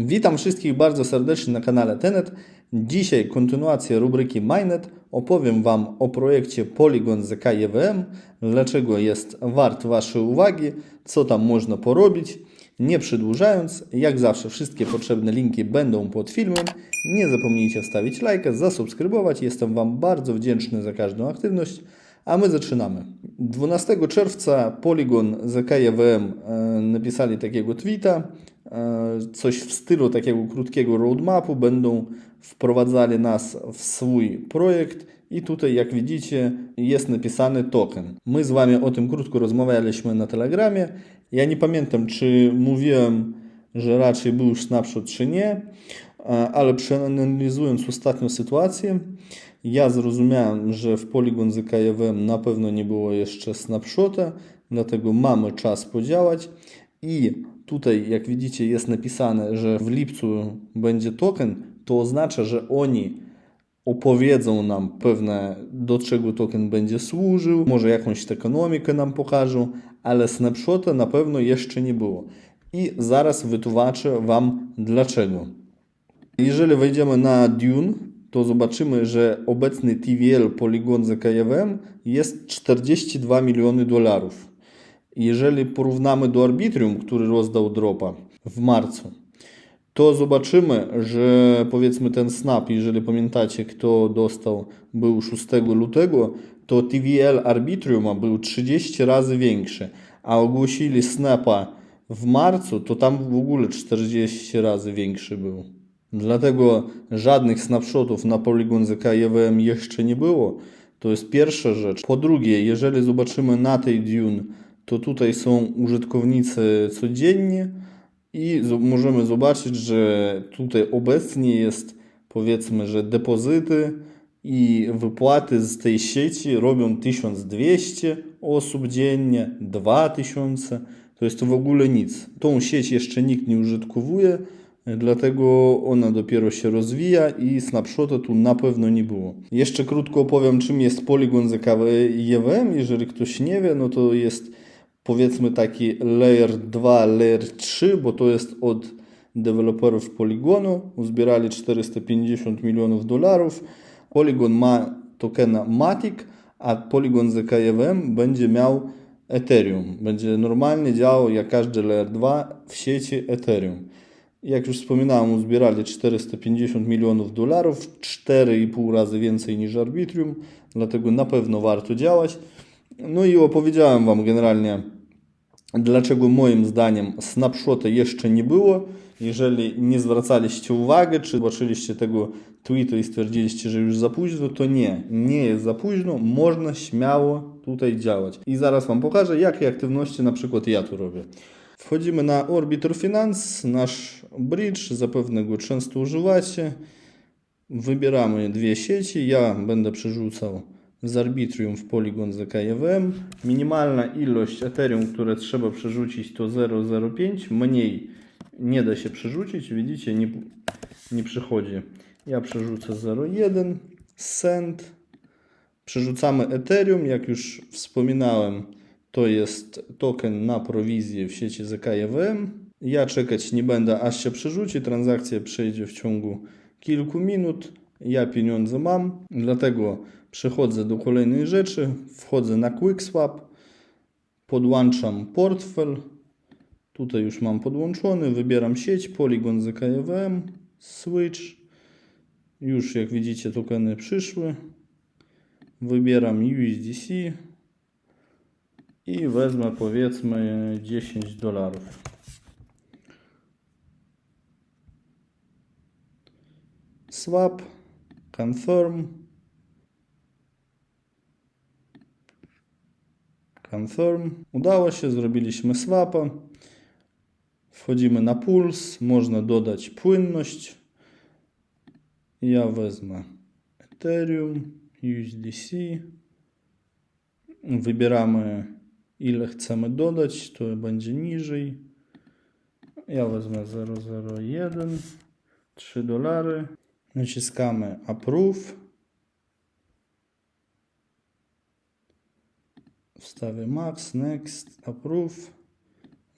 Witam wszystkich bardzo serdecznie na kanale Tenet. Dzisiaj kontynuacja rubryki Mainnet. Opowiem Wam o projekcie Polygon ZK EVM, dlaczego jest wart Waszej uwagi, co tam można porobić. Nie przedłużając, jak zawsze wszystkie potrzebne linki będą pod filmem. Nie zapomnijcie wstawić lajka, zasubskrybować. Jestem Wam bardzo wdzięczny za każdą aktywność. A my zaczynamy. 12 czerwca Polygon ZK EVM e, napisali takiego tweeta, coś w stylu takiego krótkiego roadmapu, będą wprowadzali nas w swój projekt i tutaj jak widzicie jest napisany token. My z Wami o tym krótko rozmawialiśmy na Telegramie. Ja nie pamiętam czy mówiłem, że raczej był już snapshot czy nie, e, ale przeanalizując ostatnią sytuację, ja zrozumiałem, że w Polygon z KJWM na pewno nie było jeszcze snapshota, dlatego mamy czas podziałać i tutaj jak widzicie jest napisane, że w lipcu będzie token, to oznacza, że oni opowiedzą nam pewne, do czego token będzie służył, może jakąś ekonomikę nam pokażą, ale snapshota na pewno jeszcze nie było. I zaraz wytłumaczę Wam dlaczego. Jeżeli wejdziemy na Dune, to zobaczymy, że obecny TVL Polygon ZKWM jest 42 miliony dolarów. Jeżeli porównamy do Arbitrium, który rozdał dropa w marcu, to zobaczymy, że powiedzmy ten snap, jeżeli pamiętacie, kto dostał, był 6 lutego, to TVL Arbitriuma był 30 razy większy, a ogłosili snapa w marcu, to tam w ogóle 40 razy większy był. Dlatego żadnych snapshotów na Polygon ZK EVM jeszcze nie było. To jest pierwsza rzecz. Po drugie, jeżeli zobaczymy na tej Dune, to tutaj są użytkownicy codziennie i możemy zobaczyć, że tutaj obecnie jest powiedzmy, że depozyty i wypłaty z tej sieci robią 1200 osób dziennie, 2000. To jest to w ogóle nic. Tą sieć jeszcze nikt nie użytkowuje, dlatego ona dopiero się rozwija i snapshota tu na pewno nie było. Jeszcze krótko opowiem, czym jest Polygon ZKW. Jeżeli ktoś nie wie, no to jest powiedzmy taki layer 2, layer 3, bo to jest od deweloperów Polygonu. Uzbierali 450 milionów dolarów. Polygon ma tokena Matic, a Polygon ZK EVM będzie miał Ethereum. Będzie normalnie działał jak każdy layer 2 w sieci Ethereum. Jak już wspominałem, uzbierali 450 milionów dolarów, 4,5 razy więcej niż Arbitrium, dlatego na pewno warto działać. No i opowiedziałem Wam generalnie, dlaczego moim zdaniem snapshota jeszcze nie było. Jeżeli nie zwracaliście uwagi, czy zobaczyliście tego tweeta i stwierdziliście, że już za późno, to nie, nie jest za późno, można śmiało tutaj działać. I zaraz Wam pokażę, jakie aktywności na przykład ja tu robię. Wchodzimy na Orbiter Finance, nasz bridge, zapewne go często używacie. Wybieramy dwie sieci, ja będę przerzucał z Arbitrium w Polygon ZK EVM. Minimalna ilość Ethereum, które trzeba przerzucić to 0,05, mniej nie da się przerzucić, widzicie, nie, nie przychodzi. Ja przerzucę 0,1 cent. Przerzucamy Ethereum, jak już wspominałem, to jest token na prowizję w sieci ZKEWM. Ja czekać nie będę, aż się przerzuci. Transakcja przejdzie w ciągu kilku minut. Ja pieniądze mam, dlatego przechodzę do kolejnej rzeczy. Wchodzę na QuickSwap, podłączam portfel. Tutaj już mam podłączony. Wybieram sieć Polygon ZKEWM, Switch. Już jak widzicie tokeny przyszły. Wybieram USDC i wezmę powiedzmy 10 dolarów. Swap, confirm, confirm. Udało się, zrobiliśmy swapa. Wchodzimy na puls, można dodać płynność. Ja wezmę Ethereum, USDC. Wybieramy ile chcemy dodać, to będzie niżej. Ja wezmę 001, 3 dolary. Naciskamy Approve. Wstawię Max, Next, Approve.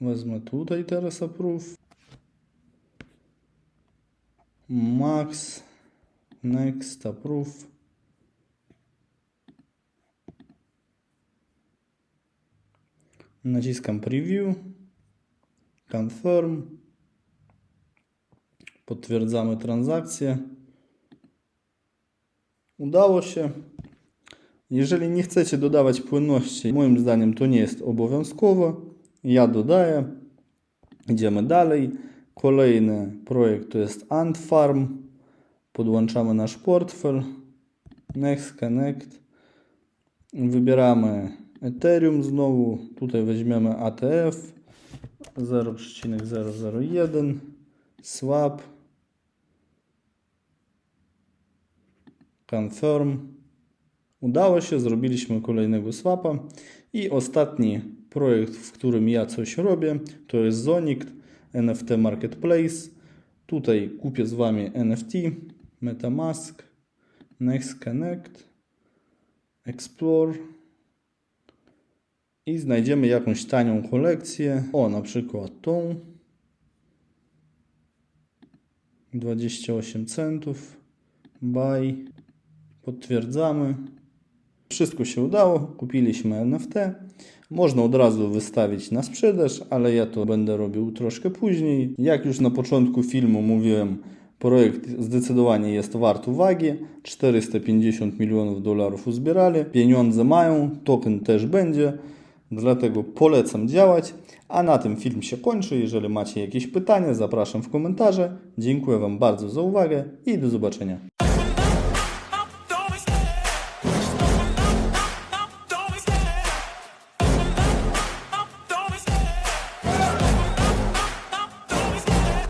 Wezmę tutaj teraz Approve. Max. Next. Approve. Naciskam Preview. Confirm. Potwierdzamy transakcję. Udało się. Jeżeli nie chcecie dodawać płynności, moim zdaniem to nie jest obowiązkowe. Ja dodaję. Idziemy dalej. Kolejny projekt to jest Ant Farm. Podłączamy nasz portfel. Next Connect. Wybieramy Ethereum znowu. Tutaj weźmiemy ATF 0,001 swap confirm udało się, zrobiliśmy kolejnego swapa i ostatni projekt, w którym ja coś robię, to jest Zonic NFT Marketplace. Tutaj kupię z Wami NFT, Metamask, Next Connect, Explore i znajdziemy jakąś tanią kolekcję. O, na przykład tą. 28 centów. Buy. Potwierdzamy. Wszystko się udało. Kupiliśmy NFT. Można od razu wystawić na sprzedaż, ale ja to będę robił troszkę później. Jak już na początku filmu mówiłem, projekt zdecydowanie jest wart uwagi. 450 milionów dolarów uzbierali. Pieniądze mają, token też będzie. Dlatego polecam działać. A na tym film się kończy. Jeżeli macie jakieś pytania, zapraszam w komentarze. Dziękuję Wam bardzo za uwagę i do zobaczenia.